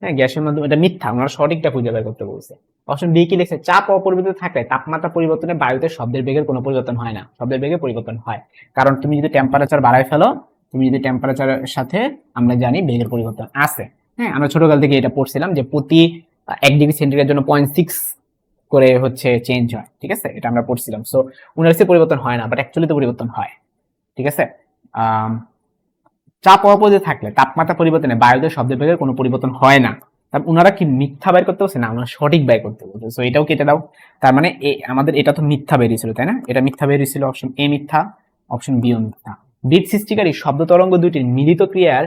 হ্যাঁ গ্যাসের মাধ্যমে এটা মিথ্যা। ওনারা সঠিকটা খুঁজে বের করতে বলছে। অপশন বি কি লিখছে? চাপ অপরিবর্তিত থাকলে তাপমাত্রা পরিবর্তনে বায়ুতে শব্দের বেগের কোনো পরিবর্তন হয় না। শব্দের বেগে পরিবর্তন হয়। কারণ তুমি যদি টেম্পারেচার বাড়ায় ফেলো, তুমি যদি টেম্পারেচারের সাথে আমরা জানি বেগের পরিবর্তন আছে। হ্যাঁ আমরা ছোটকাল থেকে এটা পড়ছিলাম যে প্রতি এক ডিগ্রি সেন্টিগ্রেড জন্য পয়েন্ট সিক্স করে হচ্ছে চেঞ্জ হয়। ঠিক আছে? এটা আমরা পড়ছিলাম। সো উনার পরিবর্তন হয় না বাট অ্যাকচুয়ালি তো পরিবর্তন হয়। ঠিক আছে? চাপ অপরিবর্তিত থাকলে, তাপমাত্রা পরিবর্তনে বায়ুতে শব্দের বেগের কোনো পরিবর্তন হয় না। তার উনারা কি মিথ্যা বের করতে বলছে? না ওনারা সঠিক ব্যয় করতে বলছে। সো এটাও কেটে দাও। তার মানে আমাদের এটা তো মিথ্যা বেরিয়েছিল তাই না? এটা মিথ্যা বেরিয়েছিল অপশন এ মিথ্যা অপশন বিও মিথ্যা। বিট সৃষ্টিকারী শব্দ তরঙ্গ দুইটির মিলিত ক্রিয়ার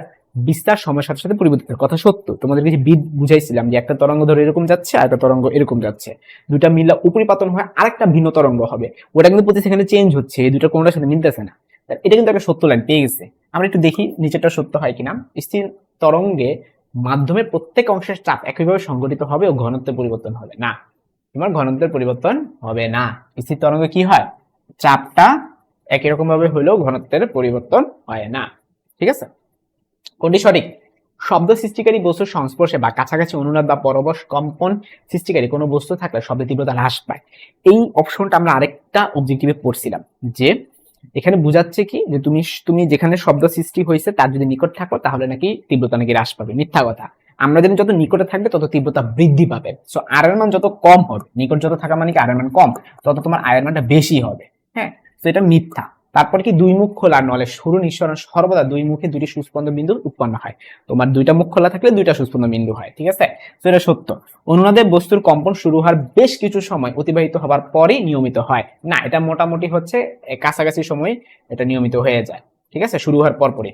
বিস্তার সময়ের সাথে সাথে পরিবর্তিত। কথা সত্য। তোমাদেরকে কিছু বিদ বুঝাইছিলাম যে একটা তরঙ্গ ধরে এরকম যাচ্ছে আর একটা তরঙ্গ এরকম যাচ্ছে। দুটা মিললা উপরিপাতন হয়, আরেকটা ভিন্ন তরঙ্গ হবে। ওটা কিন্তু প্রতি সেকেন্ডে চেঞ্জ হচ্ছে। এই দুটো কোনোটার সাথে মিলতেছে না। এটা কিন্তু একটা সত্য লাইন, পেয়ে গেছে। আমরা একটু দেখি নিচেরটা সত্য হয় কিনা। স্থির তরঙ্গে মাধ্যমে প্রত্যেক অংশের চাপ একইভাবে সংগঠিত হবে ও ঘনত্বের পরিবর্তন হবে না। তোমার ঘনত্বের পরিবর্তন হবে না। স্থির তরঙ্গে কি হয়? চাপটা একই রকম ভাবে হলেও ঘনত্বের পরিবর্তন হয় না। ঠিক আছে? কোনটি সঠিক? শব্দ সৃষ্টিকারী বস্তুর সংস্পর্শে বা কাছাকাছি অনুনাদ বা পরবশ কম্পন সৃষ্টিকারী কোনো বস্তু থাকলে শব্দের তীব্রতা হ্রাস পায়। এই অপশনটা আমরা আরেকটা অবজেক্টিভে পড়ছিলাম যে এখানে বুঝাচ্ছে কি যে তুমি তুমি যেখানে শব্দ সৃষ্টি হয়েছে, তার যদি নিকট থাকো, তাহলে নাকি তীব্রতা নাকি হ্রাস পাবে। মিথ্যা কথা। আমরা যেন যত নিকটে থাকবে, তত তীব্রতা বৃদ্ধি পাবে। সো আর মান যত কম হবে, নিকট যত থাকা মানে কি আর মান কম, তত তোমার আয়ের মানটা বেশি হবে। হ্যাঁ? তো এটা মিথ্যা। তারপর কি দুই মুখ খোলা? নলে সরু নিঃসরণ সর্বদা দুই মুখে দুটি সুস্পন্দ বিন্দু উৎপন্ন হয়। তোমার দুইটা মুখ খোলা থাকলে দুইটা সুস্পন্দ বিন্দু হয়, ঠিক আছে? তো এটা সত্য। অনুনাদে বস্তুর কম্পন শুরু হওয়ার বেশ কিছু সময় অতিবাহিত হবার পরেই নিয়মিত হয়। না, এটা মোটামুটি হচ্ছে কাছাকাছি সময় এটা নিয়মিত হয়ে যায়, ঠিক আছে? শুরু হওয়ার পরপরই।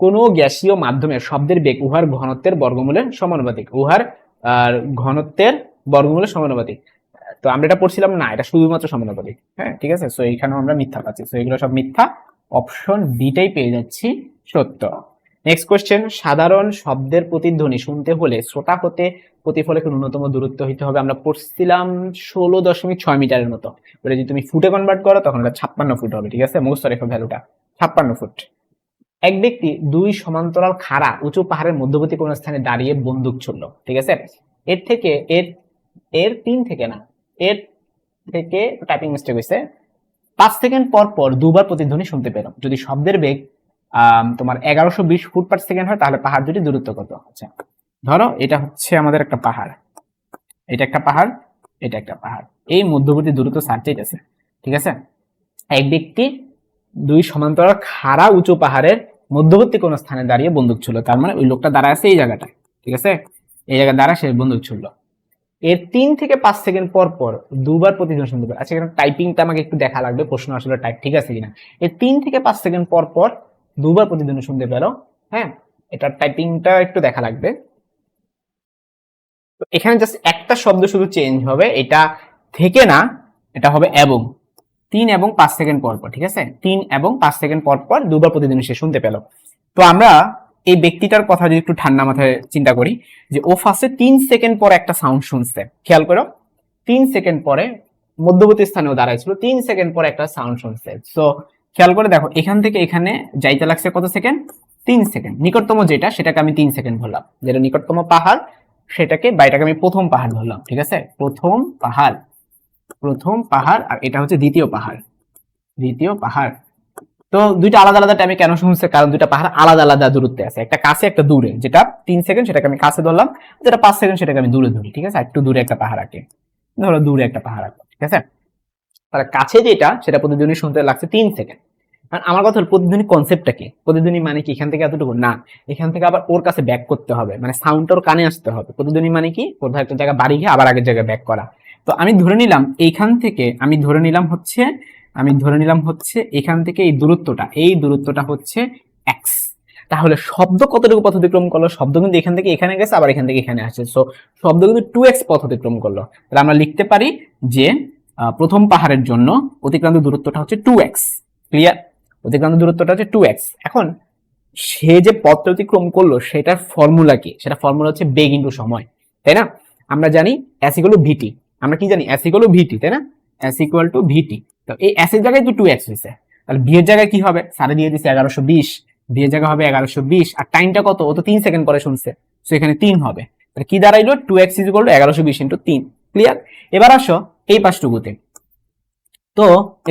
কোনো গ্যাসীয় মাধ্যমে শব্দের বেগ উহার ঘনত্বের বর্গমূলের সমানুপাতিক। উহার, আর ঘনত্বের বর্গমূলের সমানুপাতিক। তো আমরা এটা পড়ছিলাম, না, এটা শুধুমাত্র সমানুপাতিক হ্যাঁ ঠিক আছে? সো এইখানেও আমরা মিথ্যা পাচ্ছি। সো এগুলো সব মিথ্যা। অপশন বিটাই পেয়ে যাচ্ছি সত্য। নেক্সট কোশ্চেন সাধারণ শব্দের প্রতিধ্বনি শুনতে হলে শ্রোতা হতে প্রতিফলকের ন্যূনতম দূরত্ব হইতে হবে। আমরা পড়ছিলাম ষোলো দশমিক ছয় মিটারের মতো। ওটা যদি তুমি ফুটে কনভার্ট করো, তখন ওটা ছাপ্পান্ন ফুট হবে, ঠিক আছে? মুখস্থ রেখো ভ্যালুটা ছাপ্পান্ন ফুট। এক ব্যক্তি দুই সমান্তরাল খাড়া উঁচু পাহাড়ের মধ্যবর্তী কোন স্থানে দাঁড়িয়ে বন্দুক ছুড়ল, ঠিক আছে? এর থেকে, এর এর তিন থেকে না এর থেকে টাইপিং মিস্টেক হয়েছে। পাঁচ সেকেন্ড পর পর দুবার প্রতিধ্বনি শুনতে পেলাম। যদি শব্দের বেগ তোমার এগারোশো বিশ ফুট পার সেকেন্ড হয়, তাহলে পাহাড় দুটি দূরত্ব কত? আচ্ছা ধরো এটা হচ্ছে আমাদের একটা পাহাড়। এটা একটা পাহাড়, এটা একটা পাহাড়। এই মধ্যবর্তী দূরত্ব সার আছে ঠিক আছে? এক ব্যক্তি দুই সমান্তরাল খাড়া উঁচু পাহাড়ের মধ্যবর্তী কোন স্থানে দাঁড়িয়ে বন্দুক ছিল তার মানে ওই লোকটা দাঁড়ায় আছে এই জায়গাটা ঠিক আছে? এই জায়গায় দাঁড়া সে বন্দুক ছিল এর তিন থেকে পাঁচ সেকেন্ড পর পর দুবার প্রতিধ্বনি শুনতে পারে আচ্ছা এখানে টাইপিংটা আমাকে একটু দেখা লাগবে, প্রশ্ন আসলে টাইপ ঠিক আছে কিনা। এর তিন থেকে পাঁচ সেকেন্ড পর পর দুবার প্রতিধ্বনি শুনতে পেল হ্যাঁ? এটার টাইপিংটা একটু দেখা লাগবে। এখানে জাস্ট একটা শব্দ শুধু চেঞ্জ হবে, এটা থেকে না, এটা হবে এবং। তিন এবং পাঁচ সেকেন্ড পর পর, ঠিক আছে? তিন এবং পাঁচ সেকেন্ড পর পর দুবার প্রতিদিন সে শুনতে পেল। তো আমরা এই ব্যক্তিটার কথা যদি একটু ঠান্ডা মাথায় চিন্তা করি, যে ও ফার্স্টে তিন সেকেন্ড পরে একটা সাউন্ড শুনছে। খেয়াল করো, তিন সেকেন্ড পরে মধ্যবর্তী স্থানেও দাঁড়াইছিল, তিন সেকেন্ড পরে একটা সাউন্ড শুনছে। সো খেয়াল করে দেখো, এখান থেকে এখানে যাইতে লাগছে কত সেকেন্ড তিন সেকেন্ড নিকটতম যেটা, সেটাকে আমি তিন সেকেন্ড ধরলাম যেটা নিকটতম পাহাড়, সেটাকে বা এটাকে আমি প্রথম পাহাড় ধরলাম ঠিক আছে? প্রথম পাহাড়। প্রথম পাহাড়, আর এটা হচ্ছে দ্বিতীয় পাহাড়। দ্বিতীয় পাহাড়। তো দুইটা আলাদা আলাদা টাইমে কেন শুনছে? কারণ দুইটা পাহাড় আলাদা আলাদা দূরত্বে আছে। একটা কাছে, একটা দূরে। যেটা তিন সেকেন্ড সেটাকে আমি কাছে ধরলাম। যেটা পাঁচ সেকেন্ড সেটাকে আমি দূরে ধরি, ঠিক আছে? একটু দূরে একটা পাহাড় আঁকে। ধরো দূরে একটা পাহাড় আঁকো ঠিক আছে? তাহলে কাছে যেটা, সেটা প্রতিধ্বনি শুনতে লাগছে তিন সেকেন্ড কারণ আমার কথা হলো, প্রতিধ্বনি কনসেপ্টটা কি? প্রতিধ্বনি মানে কি? এখান থেকে এতটুকু? না। এখান থেকে আবার ওর কাছে ব্যাক করতে হবে। মানে সাউন্ডটা ওর কানে আসতে হবে। প্রতিধ্বনি মানে কি? কোথাও একটা জায়গা বাড়ি গিয়ে আবার আগের জায়গায় ব্যাক করা। তো আমি ধরে নিলাম, এইখান থেকে আমি ধরে নিলাম হচ্ছে আমি ধরে নিলাম হচ্ছে এখান থেকে এই দূরত্বটা এই দূরত্বটা হচ্ছে এক্স তাহলে শব্দ কতটুকু পথ অতিক্রম করল? শব্দ কিন্তু এখান থেকে এখানে গেছে, আবার এখান থেকে এখানে আসছে। সো শব্দ কিন্তু টু এক্স পথ অতিক্রম করল। তাহলে আমরা লিখতে পারি যে প্রথম পাহাড়ের জন্য অতিক্রান্ত দূরত্বটা হচ্ছে টু এক্স ক্লিয়ার অতিক্রান্ত দূরত্বটা হচ্ছে টু এক্স এখন, সে যে পথটা অতিক্রম করল, সেটার ফর্মুলা কি? সেটা ফর্মুলা হচ্ছে বেগ ইন্টু সময়। তাই না? আমরা জানি অ্যাস ভিটি আমরা কি জানি? অ্যাস ভিটি তাই না? অ্যাস টু ভিটি তো এই এর জায়গায় তো টু এক্স হয়েছে। তাহলে বি এর জায়গায় কি হবে? সারে দিয়ে দিচ্ছে এগারোশো বিশ বি এর জায়গায় হবে এগারোশো বিশ, আর টাইমটা কত? ও তো তিন সেকেন্ড পরে শুনছে। তো এখানে তিন হবে। তাহলে কি দাঁড়াইলো? টু এক্স ইজ টু এগারোশো বিশ ইন্টু তিন। ক্লিয়ার এবার আসো এই পাঁচটুকুতে তো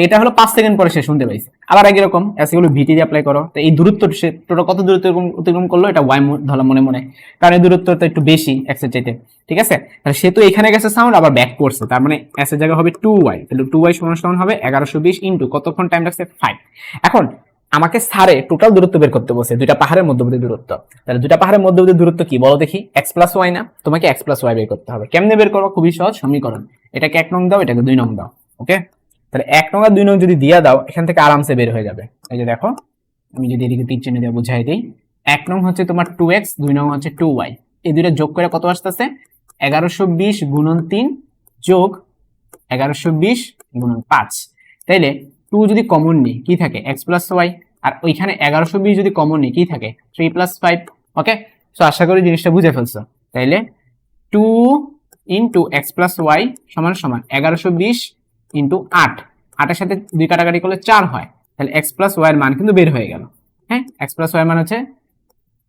এটা হলো পাঁচ সেকেন্ড পরে সে শুনতে পাইছে। আবার একই রকম এসিগুলো ভিটি দিয়ে অ্যাপ্লাই করো। তো এই দূরত্ব সে টোটাল কত দূরত্ব অতিক্রম করল, এটা ওয়াই ধরো মনে মনে। কারণ এই দূরত্ব তো একটু বেশি এক্সের চাইতে, ঠিক আছে? তাহলে সে তো এখানে গেছে সাউন্ড আবার ব্যাক করছে। তার মানে এস এর জায়গা হবে টু ওয়াই তাহলে টু ওয়াই সমান সমান হবে এগারোশো বিশ ইন্টু কতক্ষণ টাইম লাগছে? ফাইভ এখন আমাকে সারে টোটাল দূরত্ব বের করতে বসে দুইটা পাহাড়ের মধ্যবর্তী দূরত্ব। তাহলে দুইটা পাহাড়ের মধ্যবর্তী দূরত্ব কি? বলো দেখি এক্স প্লাস ওয়াই না? তোমাকে এক্স প্লাস ওয়াই বের করতে হবে। কেমনে বের করব? খুবই সহজ, সমীকরণ। এটাকে এক নং দাও, এটাকে দুই নং দাও ওকে তাহলে এক নং আর দুই নং যদি দিয়ে দাও, এখান থেকে আরামসে বের হয়ে যাবে। এই যে দেখো, আমি যদি এদিকে তীর চিহ্ন দিয়ে বুঝাই দিই, এক নং হচ্ছে তোমার টু এক্স দুই নং হচ্ছে টু ওয়াই এই দুইটা যোগ করে কত আসতেছে? এগারোশো বিশ গুণন তিন যোগ এগারোশো বিশ গুণন পাঁচ। তাইলে টু যদি কমন নিই, কি থাকে? এক্স প্লাস ওয়াই আর ওইখানে এগারোশো বিশ যদি কমন নিই, কি থাকে? Three plus five okay so আশা করি জিনিসটা বুঝে ফেলছো। তাইলে two into X plus Y সমান সমান এগারোশো বিশ ইন্টু আট। আটের সাথে দুই কাটাকাটি করলে চার হয়। তাহলে এক্স প্লাস ওয়াইয়ের মান কিন্তু বের হয়ে গেল। হ্যাঁ? এক্স প্লাস ওয়াই মান হচ্ছে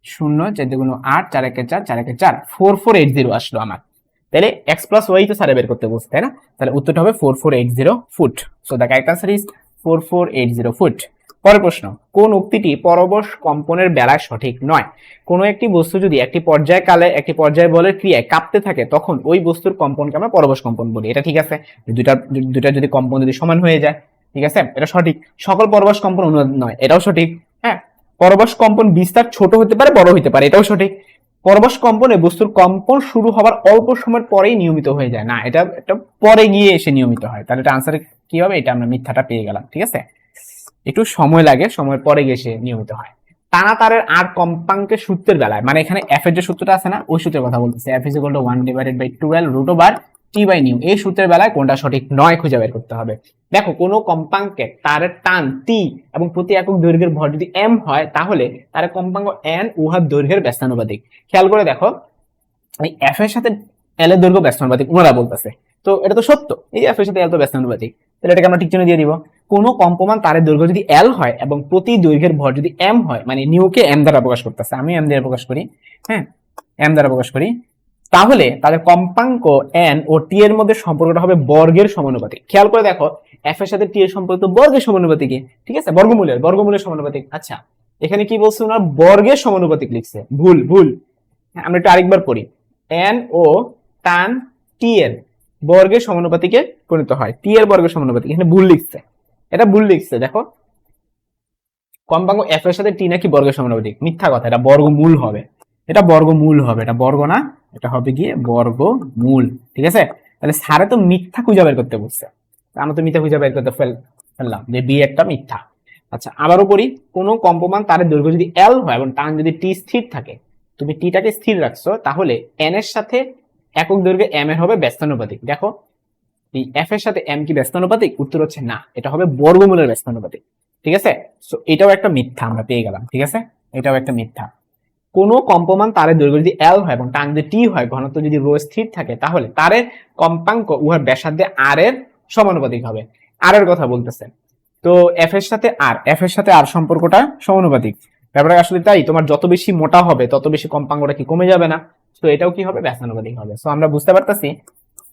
শূন্য, চার দুগুণ আট, চার একে চার চার একে চার ফোর ফোর এইট জিরো আসলো আমার। তাহলে এক্স প্লাস ওয়াই তো স্যারে বের করতে বলছে, তাই না? তাহলে উত্তরটা হবে four four eight zero foot so the correct answer is four four eight zero foot পরের প্রশ্ন, কোন উক্তিটি পরবশ কম্পনের বেলায় সঠিক নয়? কোনো একটি বস্তু যদি একটি পর্যায় কালে একটি পর্যায় বলের ক্রিয়ায় কাঁপতে থাকে, তখন ওই বস্তুর কম্পনকে আমরা পরবশ কম্পন বলি। এটা ঠিক আছে? দুটা দুটা যদি কম্পন যদি সমান হয়ে যায়, ঠিক আছে? এটা সঠিক। সকল পরবশ কম্পন অনুরোধ নয়, এটাও সঠিক। হ্যাঁ? পরবশ কম্পন বিস্তার ছোট হতে পারে, বড় হতে পারে, এটাও সঠিক। পরবশ কম্পনে বস্তুর কম্পন শুরু হওয়ার অল্প সময়ের পরেই নিয়মিত হয়ে যায়। না, এটা এটা পরে গিয়ে এসে নিয়মিত হয়। তাহলে এটা আনসার কি হবে? এটা আমরা মিথ্যাটা পেয়ে গেলাম, ঠিক আছে? একটু সময় লাগে সময় পরে এসে নিয়মিত হয়। টানা তারের আর কম্পাঙ্কের সূত্রের বেলায় মানে এখানে এফ এর যে সূত্রটা আছে না, ওই সূত্রের কথা বলতেছে। F is equal to one divided by twelve root over T by mu এই সূত্রের বেলায় কোনটা সঠিক নয় খুঁজে বের করতে হবে। দেখো, কোনো কম্পাঙ্কে তারের টান টি এবং প্রতি একক দৈর্ঘ্যের ভর যদি এম হয়, তাহলে তার কম্পাঙ্ক এন উহার দৈর্ঘ্যের ব্যস্তানুপাতিক। খেয়াল করে দেখো, এই এফ এর সাথে এল এর দৈর্ঘ্য ব্যস্তানুপাতিক, ওনারা বলতেছে। তো এটা তো সত্য, এই এফ এর সাথে এল তো ব্যস্তানুপাতিক। তাহলে এটাকে আমরা ঠিক চিহ্ন দিয়ে দিব। কোনো কম্পমান তারের দৈর্ঘ্য যদি এল হয় এবং প্রতি দৈর্ঘ্যের ভর যদি এম হয় মানে নিউকে এম দ্বারা প্রকাশ করতেছে আমি এম দ্বারা প্রকাশ করি হ্যাঁ এম দ্বারা প্রকাশ করি তাহলে তাদের কম্পাঙ্ক এন ও টি এর মধ্যে সম্পর্কটা হবে বর্গের সমানুপাতিক। খেয়াল করে দেখো এফ এর সাথে টি এর সম্পর্ক তো বর্গের সমানুপাতিক ঠিক আছে? বর্গমূলের বর্গমূলের সমানুপাতিক। আচ্ছা এখানে কি বলছে ওনার? বর্গের সমানুপাতিক লিখছে। ভুল ভুল। হ্যাঁ, আমরা একটু আরেকবার পড়ি। এন ও টান টি এর বর্গের সমানুপাতিকে পরিণত হয়। টি এর বর্গের সমানুপাতিক এখানে ভুল লিখছে। এটা ভুল লিখছে, দেখো। কম্পাঙ্ক এফ এর সাথে টি নাকি বর্গের সমানুপাতিক, মিথ্যা কথা, এটা বর্গমূল হবে। এটা বর্গমূল হবে, এটা বর্গ না, এটা হবে গিয়ে বর্গমূল, ঠিক আছে? তাহলে স্যারে তো মিথ্যা খুঁজে বের করতে বলছে। আমরা তো মিথ্যা খুঁজে বের করতে ফেললাম যে বি একটা মিথ্যা। আচ্ছা আবারও করি কোনো কম্পমান তারের দৈর্ঘ্য যদি এল হয় এবং টান যদি টি স্থির থাকে, তুমি টিটাকে স্থির রাখছো, তাহলে এন এর সাথে একক দৈর্ঘ্যে এম এর হবে ব্যস্তানুপাতিক। দেখো এই এফ এর সাথে এম কি ব্যস্তানুপাতিক উত্তর হচ্ছে না। এটা হবে বর্গমূলের ব্যস্তানুপাতিক ঠিক আছে? সো এটাও একটা মিথ্যা আমরা পেয়ে গেলাম। ঠিক আছে? এটাও একটা মিথ্যা। কোনো কম্পমান তারের দৈর্ঘ্য যদি এল হয় এবং টান যদি টি হয়, ঘনত্ব যদি রো স্থির থাকে, তাহলে তারের কম্পাঙ্ক উহার ব্যাসার্ধে আর এর সমানুপাতিক হবে। আর এর কথা বলতেছে। তো এফ এর সাথে আর এফ এর সাথে আর সম্পর্কটা সমানুপাতিক। ব্যাপারটা আসলে তাই, তোমার যত বেশি মোটা হবে, তত বেশি কম্পাঙ্কটা কি কমে যাবে না? তো এটাও কি হবে? ব্যাসানুপাতিক হবে। সো আমরা বুঝতে পারতেছি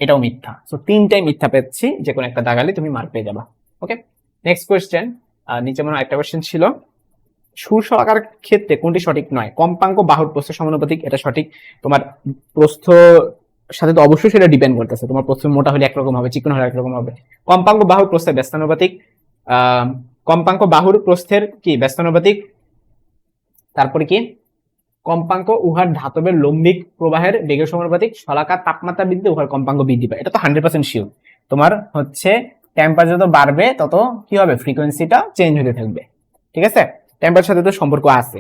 এটাও মিথ্যা। সো তিনটাই মিথ্যা পেয়েছি যে কোনো একটা দাগালে তুমি মার্ক পেয়ে যাবা। ওকে নেক্সট কোয়েশ্চেন নিচে মনে একটা কোয়েশ্চেন ছিল। সুর ক্ষেত্রে কোনটি সঠিক নয়? কম্পাঙ্ক, বাহুর প্রস্থ, সমানুপাতিক, এটা সঠিক। তোমার প্রস্থ সাথে তো অবশ্যই সেটা ডিপেন্ড করতেছে। তোমার প্রস্থ মোটা হলে একরকম হবে, চিকন হলে একরকম হবে। কম্পাঙ্ক, বাহুর প্রস্থের ব্যস্তানুপাতিক কম্পাঙ্ক, বাহুর প্রস্থের কি? ব্যস্তানুপাতিক। তারপরে কি? কম্পাঙ্ক উহার ধাতবের লম্বিক প্রবাহের বেগের সমানুপাতিক শলাকার তাপমাত্রা বৃদ্ধি উহার কম্পাঙ্ক বৃদ্ধি পায়। এটা তো হান্ড্রেড পার্সেন্ট শিওর তোমার হচ্ছে টেম্পারেচার যত বাড়বে, তত কি হবে? ফ্রিকোয়েন্সিটা চেঞ্জ হতে থাকবে। ঠিক আছে? টেম্পারেচার সাথে তো সম্পর্ক আছে।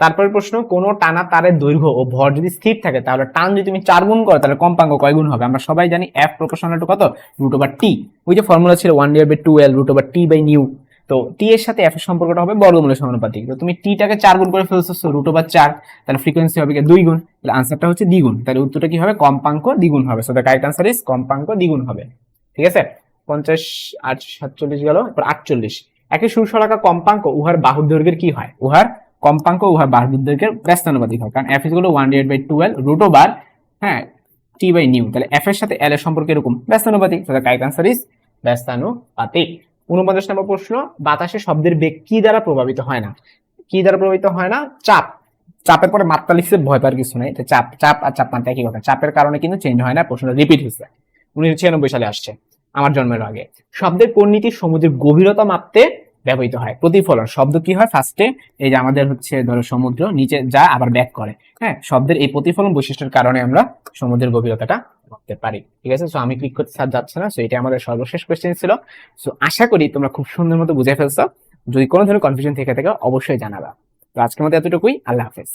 তারপরে প্রশ্ন, কোন টানা তারের দৈর্ঘ্য ও ভর যদি স্থির থাকে, তাহলে টান যদি তুমি চার গুণ করো, তাহলে কম্পাঙ্ক কয় গুণ হবে? আমরা সবাই জানি এফ প্রপোর্শনাল টু কত? রুট ওভার টি ওই যে ফর্মুলা ছিল one divide by two L root over T by mu তো টি এর সাথে এফ এর সম্পর্কটা হবে বর্গমূলের সমানুপাতিক। তো তুমি টিটাকে চার গুণ করে ফেলছো রুট ওভার চার, তাহলে ফ্রিকোয়েন্সি হবে দুই গুণ। তাহলে আনসারটা হচ্ছে দ্বিগুণ। তাহলে উত্তরটা কি হবে? কম্পাঙ্ক দ্বিগুণ হবে। So the correct answer is কম্পাঙ্ক দ্বিগুণ হবে। ঠিক আছে? পঞ্চাশ, আট, সাতচল্লিশ গেল, এরপর আটচল্লিশ। একই সুরসরাকা কম্পাঙ্ক, উহার বাহুর দৈর্ঘ্যের কি হয়? উহার কম্পাঙ্ক, উহার বাহুর দৈর্ঘ্যের ব্যস্তানুপাতিক হয় কারণ F ইজগুলো one divide by twelve root over হ্যাঁ টি বাই নিউ তাহলে এফ এর সাথে এল এর সম্পর্ক এরকম, ব্যস্তানুপাতিক। তাহলে কারেক্ট আনসার ইজ ব্যস্তানুপাতিক। উনপঞ্চাশ নম্বর প্রশ্ন, বাতাসে শব্দের বেগ কি দ্বারা প্রভাবিত হয় না? কি দ্বারা প্রভাবিত হয় না? চাপ। চাপের পরে মাত্রা লিখছে, ভয় পাওয়ার কিছু নেই। চাপ চাপ আর চাপ মাত্রা একই কথা। চাপের কারণে কিন্তু চেঞ্জ হয় না, প্রশ্নটা রিপিট হয়েছে। উনিশশো ছিয়ানব্বই সালে আসছে, আমার জন্মের আগে। শব্দের কোন নীতি সমুদ্রের গভীরতা মাপতে ব্যবহৃত হয়। প্রতিফলন শব্দ কি হয়? ফার্স্টে এই যে আমাদের হচ্ছে ধরো সমুদ্র, নিচে যা আবার ব্যাক করে। হ্যাঁ? শব্দের এই প্রতিফলন বৈশিষ্ট্যের কারণে আমরা সমুদ্রের গভীরতাটা করতে পারি। ঠিক আছে? সো আমি ক্লিক করতে স্যার যাচ্ছে না। সো এটা আমাদের সর্বশেষ কোয়েশ্চেন ছিল। সো আশা করি তোমরা খুব সুন্দর মতো বুঝে ফেলছো। যদি কোনো ধরনের কনফিউশন থেকে থাকে, অবশ্যই জানাবা। তো আজকের মতো এতটুকুই। আল্লাহ হাফেজ।